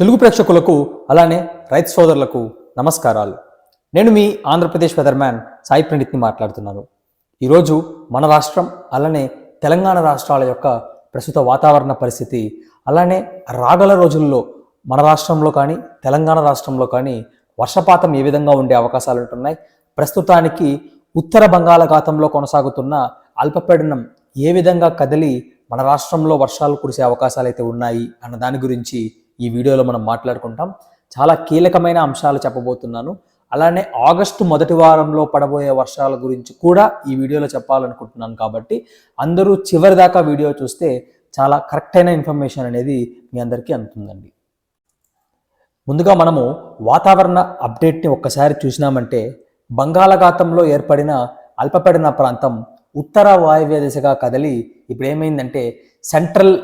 తెలుగు ప్రేక్షకులకు అలానే రైతు సోదరులకు నమస్కారాలు. నేను మీ ఆంధ్రప్రదేశ్ వెదర్మ్యాన్ సాయి ప్రణీత్ని మాట్లాడుతున్నాను. ఈరోజు మన రాష్ట్రం అలానే తెలంగాణ రాష్ట్రాల యొక్క ప్రస్తుత వాతావరణ పరిస్థితి అలానే రాగల రోజుల్లో మన రాష్ట్రంలో కానీ తెలంగాణ రాష్ట్రంలో కానీ వర్షపాతం ఏ విధంగా ఉండే అవకాశాలు ఉంటున్నాయి? ప్రస్తుతానికి ఉత్తర బంగాళాఖాతంలో కొనసాగుతున్న అల్పపీడనం ఏ విధంగా కదిలి మన రాష్ట్రంలో వర్షాలు కురిసే అవకాశాలు అయితే ఉన్నాయి అన్న దాని గురించి ఈ వీడియోలో మనం మాట్లాడుకుంటాం. చాలా కీలకమైన అంశాలు చెప్పబోతున్నాను. అలానే ఆగస్టు మొదటి వారంలో పడబోయే వర్షాల గురించి కూడా ఈ వీడియోలో చెప్పాలనుకుంటున్నాను కాబట్టి అందరూ చివరి దాకా వీడియో చూస్తే చాలా కరెక్ట్ అయిన ఇన్ఫర్మేషన్ అనేది మీ అందరికీ అందుతుందండి. ముందుగా మనము వాతావరణ అప్డేట్ని ఒక్కసారి చూసినామంటే బంగాళాఖాతంలో ఏర్పడిన అల్పపడిన ప్రాంతం ఉత్తర వాయువ్య దిశగా కదిలి ఇప్పుడు ఏమైందంటే సెంట్రల్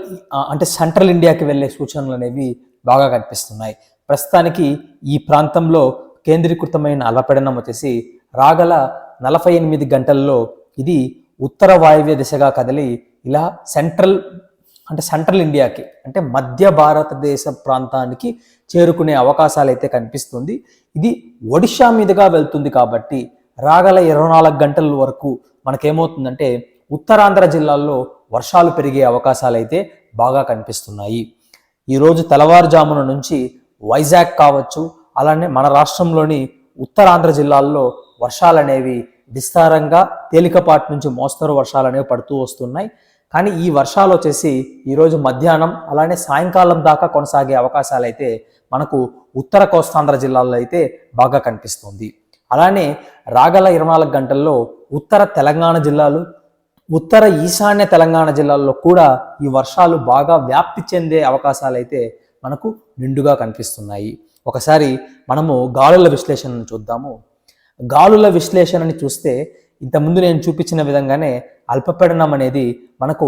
అంటే సెంట్రల్ ఇండియాకి వెళ్ళే సూచనలు అనేవి బాగా కనిపిస్తున్నాయి. ప్రస్తుతానికి ఈ ప్రాంతంలో కేంద్రీకృతమైన అల్పపీడనం వచ్చేసి రాగల నలభై ఎనిమిది గంటల్లో ఇది ఉత్తర వాయువ్య దిశగా కదిలి ఇలా సెంట్రల్ అంటే సెంట్రల్ ఇండియాకి అంటే మధ్య భారతదేశ ప్రాంతానికి చేరుకునే అవకాశాలు అయితే కనిపిస్తుంది. ఇది ఒడిషా మీదుగా వెళ్తుంది కాబట్టి రాగల ఇరవై నాలుగు గంటల వరకు మనకేమవుతుందంటే ఉత్తరాంధ్ర జిల్లాల్లో వర్షాలు పెరిగే అవకాశాలు అయితే బాగా కనిపిస్తున్నాయి. ఈరోజు తెల్లవారుజామున నుంచి వైజాగ్ కావచ్చు అలానే మన రాష్ట్రంలోని ఉత్తరాంధ్ర జిల్లాల్లో వర్షాలు అనేవి విస్తారంగా తేలికపాటి నుంచి మోస్తరు వర్షాలు అనేవి పడుతూ వస్తున్నాయి. కానీ ఈ వర్షాలు వచ్చేసి ఈరోజు మధ్యాహ్నం అలానే సాయంకాలం దాకా కొనసాగే అవకాశాలు అయితే మనకు ఉత్తర కోస్తాంధ్ర జిల్లాల్లో అయితే బాగా కనిపిస్తుంది. అలానే రాగల ఇరవై నాలుగు గంటల్లో ఉత్తర తెలంగాణ జిల్లాలు ఉత్తర ఈశాన్య తెలంగాణ జిల్లాల్లో కూడా ఈ వర్షాలు బాగా వ్యాప్తి చెందే అవకాశాలు అయితే మనకు నిండుగా కనిపిస్తున్నాయి. ఒకసారి మనము గాలుల విశ్లేషణను చూద్దాము. గాలుల విశ్లేషణని చూస్తే ఇంతకుముందు నేను చూపించిన విధంగానే అల్పపీడనం అనేది మనకు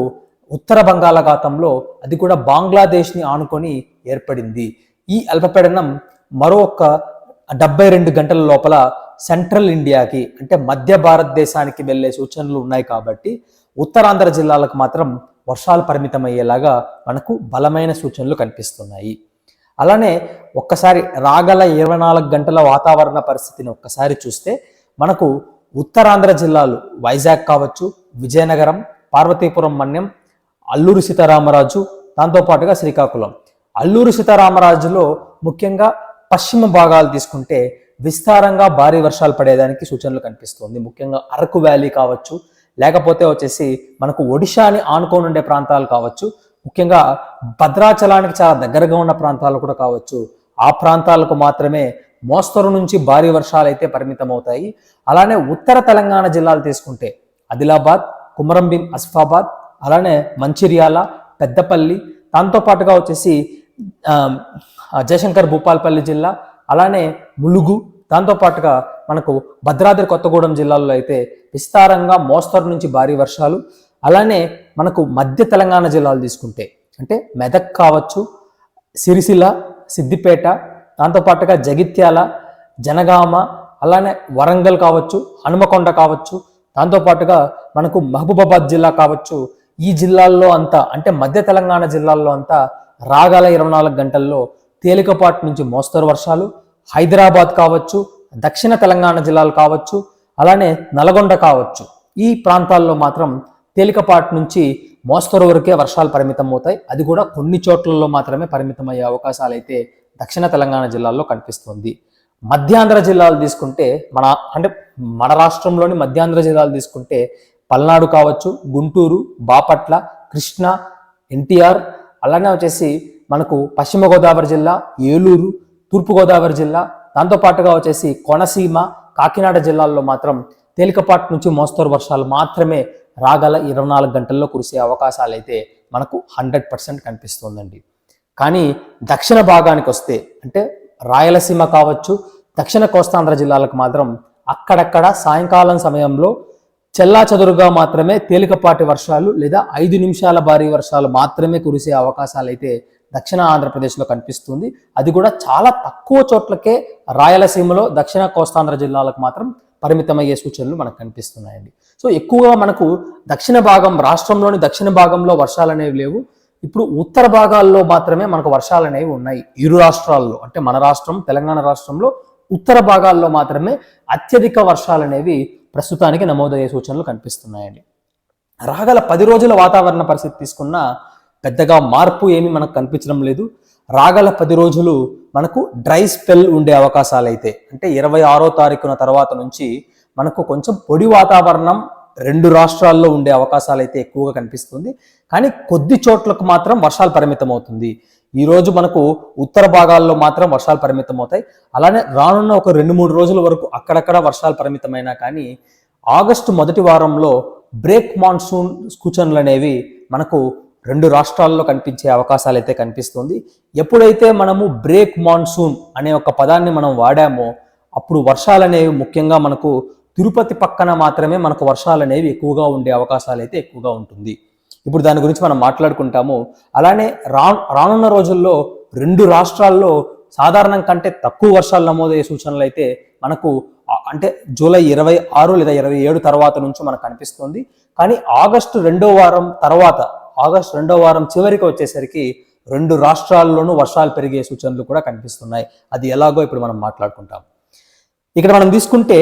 ఉత్తర బంగాళాఖాతంలో అది కూడా బంగ్లాదేశ్ని ఆనుకొని ఏర్పడింది. ఈ అల్పపీడనం మరో ఒక డెబ్బై రెండు గంటల లోపల సెంట్రల్ ఇండియాకి అంటే మధ్య భారతదేశానికి వెళ్ళే సూచనలు ఉన్నాయి కాబట్టి ఉత్తరాంధ్ర జిల్లాలకు మాత్రం వర్షాలు పరిమితమయ్యేలాగా మనకు బలమైన సూచనలు కనిపిస్తున్నాయి. అలానే ఒక్కసారి రాగల ఇరవై నాలుగు గంటల వాతావరణ పరిస్థితిని ఒక్కసారి చూస్తే మనకు ఉత్తరాంధ్ర జిల్లాలు వైజాగ్ కావచ్చు విజయనగరం పార్వతీపురం మన్యం అల్లూరు సీతారామరాజు దాంతోపాటుగా శ్రీకాకుళం. అల్లూరు సీతారామరాజులో ముఖ్యంగా పశ్చిమ భాగాలు తీసుకుంటే విస్తారంగా భారీ వర్షాలు పడేదానికి సూచనలు కనిపిస్తుంది. ముఖ్యంగా అరకు వ్యాలీ కావచ్చు లేకపోతే వచ్చేసి మనకు ఒడిశాని ఆనుకొని ఉండే ప్రాంతాలు కావచ్చు ముఖ్యంగా భద్రాచలానికి చాలా దగ్గరగా ఉన్న ప్రాంతాలు కూడా కావచ్చు. ఆ ప్రాంతాలకు మాత్రమే మోస్తరు నుంచి భారీ వర్షాలు అయితే పరిమితమవుతాయి. అలానే ఉత్తర తెలంగాణ జిల్లాలు తీసుకుంటే ఆదిలాబాద్ కుమరంభీం అసిఫాబాద్ అలానే మంచిర్యాల పెద్దపల్లి దాంతో పాటుగా వచ్చేసి జయశంకర్ భూపాల్పల్లి జిల్లా అలానే ములుగు దాంతోపాటుగా మనకు భద్రాద్రి కొత్తగూడెం జిల్లాల్లో అయితే విస్తారంగా మోస్తరు నుంచి భారీ వర్షాలు అలానే మనకు మధ్య తెలంగాణ జిల్లాలు తీసుకుంటే అంటే మెదక్ కావచ్చు సిరిసిల్ల సిద్దిపేట దాంతోపాటుగా జగిత్యాల జనగామ అలానే వరంగల్ కావచ్చు హనుమకొండ కావచ్చు దాంతోపాటుగా మనకు మహబూబాబాద్ జిల్లా కావచ్చు ఈ జిల్లాల్లో అంతా అంటే మధ్య తెలంగాణ జిల్లాల్లో అంతా రాగల ఇరవై నాలుగు గంటల్లో తేలికపాటి నుంచి మోస్తరు వర్షాలు హైదరాబాద్ కావచ్చు దక్షిణ తెలంగాణ జిల్లాలు కావచ్చు అలానే నల్గొండ కావచ్చు. ఈ ప్రాంతాల్లో మాత్రం తేలికపాటి నుంచి మోస్తరు వరకే వర్షాలు పరిమితం అవుతాయి. అది కూడా కొన్ని చోట్లలో మాత్రమే పరిమితం అయ్యే అవకాశాలు అయితే దక్షిణ తెలంగాణ జిల్లాల్లో కనిపిస్తుంది. మధ్యాంధ్ర జిల్లాలు తీసుకుంటే మన అంటే మన రాష్ట్రంలోని మధ్యాంధ్ర జిల్లాలు తీసుకుంటే పల్నాడు కావచ్చు గుంటూరు బాపట్ల కృష్ణ ఎన్టీఆర్ అలానే వచ్చేసి మనకు పశ్చిమ గోదావరి జిల్లా ఏలూరు తూర్పుగోదావరి జిల్లా దాంతోపాటుగా వచ్చేసి కోనసీమ కాకినాడ జిల్లాల్లో మాత్రం తేలికపాటి నుంచి మోస్తరు వర్షాలు మాత్రమే రాగల ఇరవై నాలుగు గంటల్లో కురిసే అవకాశాలు అయితే మనకు హండ్రెడ్ పర్సెంట్ కనిపిస్తుందండి. కానీ దక్షిణ భాగానికి వస్తే అంటే రాయలసీమ కావచ్చు దక్షిణ కోస్తాంధ్ర జిల్లాలకు మాత్రం అక్కడక్కడ సాయంకాలం సమయంలో చెల్లా చదురుగా మాత్రమే తేలికపాటి వర్షాలు లేదా ఐదు నిమిషాల భారీ వర్షాలు మాత్రమే కురిసే అవకాశాలు అయితే దక్షిణ ఆంధ్రప్రదేశ్లో కనిపిస్తుంది. అది కూడా చాలా తక్కువ చోట్లకే రాయలసీమలో దక్షిణ కోస్తాంధ్ర జిల్లాలకు మాత్రం పరిమితమయ్యే సూచనలు మనకు కనిపిస్తున్నాయండి. సో ఎక్కువగా మనకు దక్షిణ భాగం రాష్ట్రంలోని దక్షిణ భాగంలో వర్షాలు అనేవి లేవు. ఇప్పుడు ఉత్తర భాగాల్లో మాత్రమే మనకు వర్షాలు అనేవి ఉన్నాయి. ఇరు రాష్ట్రాల్లో అంటే మన రాష్ట్రం తెలంగాణ రాష్ట్రంలో ఉత్తర భాగాల్లో మాత్రమే అత్యధిక వర్షాలు అనేవి ప్రస్తుతానికి నమోదయ్యే సూచనలు కనిపిస్తున్నాయండి. రాగల పది రోజుల వాతావరణ పరిస్థితి తీసుకున్నా పెద్దగా మార్పు ఏమీ మనకు కనిపించడం లేదు. రాగల పది రోజులు మనకు డ్రై స్పెల్ ఉండే అవకాశాలు అయితే అంటే ఇరవై ఆరో తారీఖున తర్వాత నుంచి మనకు కొంచెం పొడి వాతావరణం రెండు రాష్ట్రాల్లో ఉండే అవకాశాలు అయితే ఎక్కువగా కనిపిస్తుంది. కానీ కొద్ది చోట్లకు మాత్రం వర్షాలు పరిమితం అవుతుంది ఈరోజు మనకు ఉత్తర భాగాల్లో మాత్రం వర్షాలు పరిమితం అవుతాయి అలానే రానున్న ఒక రెండు మూడు రోజుల వరకు అక్కడక్కడ వర్షాలు పరిమితమైనా కానీ ఆగస్టు మొదటి వారంలో బ్రేక్ మాన్సూన్ సూచనలు అనేవి మనకు రెండు రాష్ట్రాల్లో కనిపించే అవకాశాలు అయితే కనిపిస్తుంది. ఎప్పుడైతే మనము బ్రేక్ మాన్సూన్ అనే ఒక పదాన్ని మనం వాడామో అప్పుడు వర్షాలు అనేవి ముఖ్యంగా మనకు తిరుపతి పక్కన మాత్రమే మనకు వర్షాలు అనేవి ఎక్కువగా ఉండే అవకాశాలు అయితే ఎక్కువగా ఉంటుంది. ఇప్పుడు దాని గురించి మనం మాట్లాడుకుంటాము. అలానే రా రానున్న రోజుల్లో రెండు రాష్ట్రాల్లో సాధారణం కంటే తక్కువ వర్షాలు నమోదయ్యే సూచనలు అయితే మనకు అంటే జూలై ఇరవై ఆరు లేదా ఇరవై ఏడు తర్వాత నుంచి మనకు కనిపిస్తుంది. కానీ ఆగస్టు రెండో వారం తర్వాత ఆగస్టు రెండో వారం చివరికి వచ్చేసరికి రెండు రాష్ట్రాల్లోనూ వర్షాలు పెరిగే సూచనలు కూడా కనిపిస్తున్నాయి. అది ఎలాగో ఇప్పుడు మనం మాట్లాడుకుంటాం. ఇక్కడ మనం తీసుకుంటే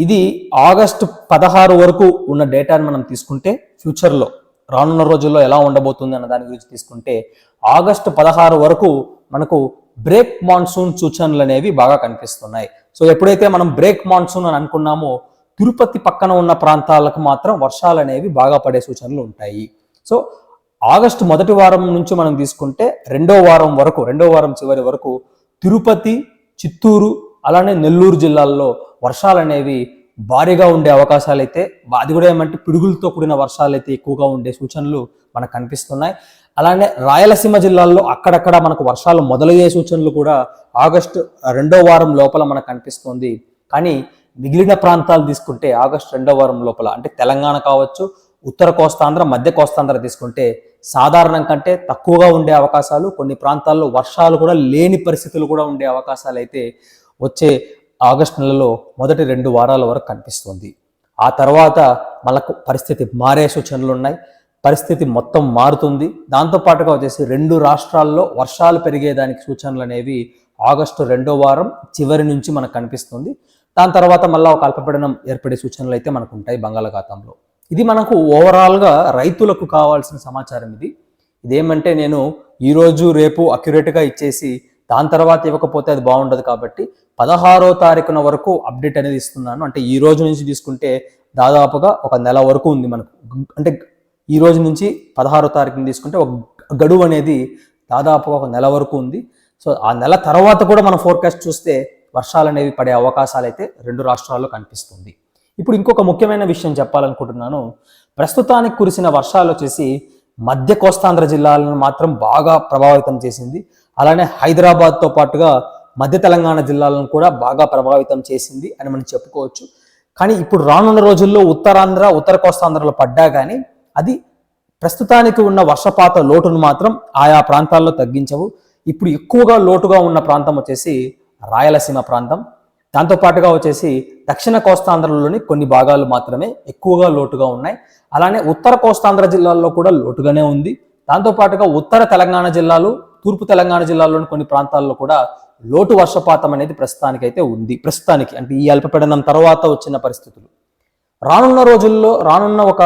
ఇది ఆగస్టు పదహారు వరకు ఉన్న డేటాను మనం తీసుకుంటే ఫ్యూచర్లో రానున్న రోజుల్లో ఎలా ఉండబోతుంది అన్న దాని గురించి తీసుకుంటే ఆగస్టు పదహారు వరకు మనకు బ్రేక్ మాన్సూన్ సూచనలు అనేవి బాగా కనిపిస్తున్నాయి. సో ఎప్పుడైతే మనం బ్రేక్ మాన్సూన్ అని అనుకున్నామో తిరుపతి పక్కన ఉన్న ప్రాంతాలకు మాత్రం వర్షాలు అనేవి బాగా పడే సూచనలు ఉంటాయి. సో ఆగస్టు మొదటి వారం నుంచి మనం తీసుకుంటే రెండో వారం వరకు రెండో వారం చివరి వరకు తిరుపతి చిత్తూరు అలానే నెల్లూరు జిల్లాల్లో వర్షాలు అనేవి భారీగా ఉండే అవకాశాలు అయితే అది కూడా ఏమంటే పిడుగులతో కూడిన వర్షాలు అయితే ఎక్కువగా ఉండే సూచనలు మనకు కనిపిస్తున్నాయి. అలానే రాయలసీమ జిల్లాల్లో అక్కడక్కడ మనకు వర్షాలు మొదలయ్యే సూచనలు కూడా ఆగస్టు రెండో వారం లోపల మనకు కనిపిస్తుంది. కానీ మిగిలిన ప్రాంతాలు తీసుకుంటే ఆగస్టు రెండో వారం లోపల అంటే తెలంగాణ కావచ్చు ఉత్తర కోస్తాంధ్ర మధ్య కోస్తాంధ్ర తీసుకుంటే సాధారణం కంటే తక్కువగా ఉండే అవకాశాలు కొన్ని ప్రాంతాల్లో వర్షాలు కూడా లేని పరిస్థితులు కూడా ఉండే అవకాశాలు అయితే వచ్చే ఆగస్టు నెలలో మొదటి రెండు వారాల వరకు కనిపిస్తుంది. ఆ తర్వాత మనకు పరిస్థితి మారే సూచనలు ఉన్నాయి. పరిస్థితి మొత్తం మారుతుంది. దాంతోపాటుగా వచ్చేసి రెండు రాష్ట్రాల్లో వర్షాలు పెరిగేదానికి సూచనలు అనేవి ఆగస్టు రెండో వారం చివరి నుంచి మనకు కనిపిస్తుంది. దాని తర్వాత మళ్ళీ ఒక అల్పపీడనం ఏర్పడే సూచనలు అయితే మనకు ఉంటాయి బంగాళాఖాతంలో. ఇది మనకు ఓవరాల్గా రైతులకు కావాల్సిన సమాచారం ఇది. ఇదేమంటే నేను ఈరోజు రేపు అక్యురేట్గా ఇచ్చేసి దాని తర్వాత ఇవ్వకపోతే అది బాగుండదు కాబట్టి పదహారో తారీఖున వరకు అప్డేట్ అనేది ఇస్తున్నాను. అంటే ఈ రోజు నుంచి తీసుకుంటే దాదాపుగా ఒక నెల వరకు ఉంది మనకు. అంటే ఈ రోజు నుంచి పదహారో తారీఖుని తీసుకుంటే ఒక గడువు అనేది దాదాపుగా ఒక నెల వరకు ఉంది. సో ఆ నెల తర్వాత కూడా మనం ఫోర్కాస్ట్ చూస్తే వర్షాలు అనేవి పడే అవకాశాలు అయితే రెండు రాష్ట్రాల్లో కనిపిస్తుంది. ఇప్పుడు ఇంకొక ముఖ్యమైన విషయం చెప్పాలనుకుంటున్నాను. ప్రస్తుతానికి కురిసిన వర్షాలు వచ్చేసి మధ్య కోస్తాంధ్ర జిల్లాలను మాత్రం బాగా ప్రభావితం చేసింది. అలానే హైదరాబాద్తో పాటుగా మధ్య తెలంగాణ జిల్లాలను కూడా బాగా ప్రభావితం చేసింది అని మనం చెప్పుకోవచ్చు. కానీ ఇప్పుడు రానున్న రోజుల్లో ఉత్తరాంధ్ర ఉత్తర కోస్తాంధ్రలో పడ్డా కానీ అది ప్రస్తుతానికి ఉన్న వర్షపాత లోటును మాత్రం ఆయా ప్రాంతాల్లో తగ్గించవు. ఇప్పుడు ఎక్కువగా లోటుగా ఉన్న ప్రాంతం వచ్చేసి రాయలసీమ ప్రాంతం. దాంతోపాటుగా వచ్చేసి దక్షిణ కోస్తాంధ్రలోని కొన్ని భాగాలు మాత్రమే ఎక్కువగా లోటుగా ఉన్నాయి. అలానే ఉత్తర కోస్తాంధ్ర జిల్లాల్లో కూడా లోటుగానే ఉంది. దాంతోపాటుగా ఉత్తర తెలంగాణ జిల్లాలు తూర్పు తెలంగాణ జిల్లాలోని కొన్ని ప్రాంతాల్లో కూడా లోటు వర్షపాతం అనేది ప్రస్తుతానికి అయితే ఉంది. ప్రస్తుతానికి అంటే ఈ అల్పపీడనం తర్వాత వచ్చిన పరిస్థితులు. రానున్న రోజుల్లో రానున్న ఒక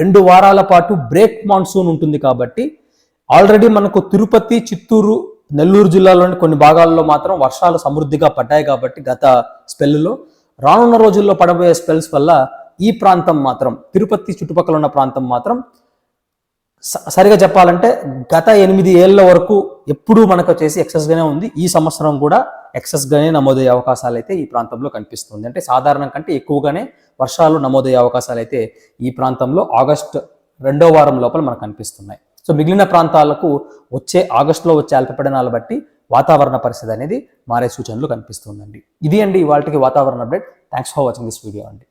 రెండు వారాల పాటు బ్రేక్ మాన్సూన్ ఉంటుంది కాబట్టి ఆల్రెడీ మనకు తిరుపతి చిత్తూరు నెల్లూరు జిల్లాలోని కొన్ని భాగాల్లో మాత్రం వర్షాలు సమృద్ధిగా పడ్డాయి కాబట్టి గత స్పెల్లో రానున్న రోజుల్లో పడబోయే స్పెల్స్ వల్ల ఈ ప్రాంతం మాత్రం తిరుపతి చుట్టుపక్కల ఉన్న ప్రాంతం మాత్రం స- సరిగా చెప్పాలంటే గత ఎనిమిది ఏళ్ళ వరకు ఎప్పుడూ మనకు వచ్చేసి ఎక్సెస్గానే ఉంది. ఈ సంవత్సరం కూడా ఎక్సెస్గానే నమోదయ్యే అవకాశాలు అయితే ఈ ప్రాంతంలో కనిపిస్తుంది. అంటే సాధారణం కంటే ఎక్కువగానే వర్షాలు నమోదయ్యే అవకాశాలు అయితే ఈ ప్రాంతంలో ఆగస్ట్ రెండో వారం లోపల మనకు కనిపిస్తున్నాయి. సో మిగిలిన ప్రాంతాలకు వచ్చే ఆగస్టులో వచ్చే అల్పపీడనాలు బట్టి వాతావరణ పరిస్థితి అనేది మారే సూచనలు కనిపిస్తుందండి ఇది అండి ఇవాళకి వాతావరణ update. Thanks for watching this video అండి.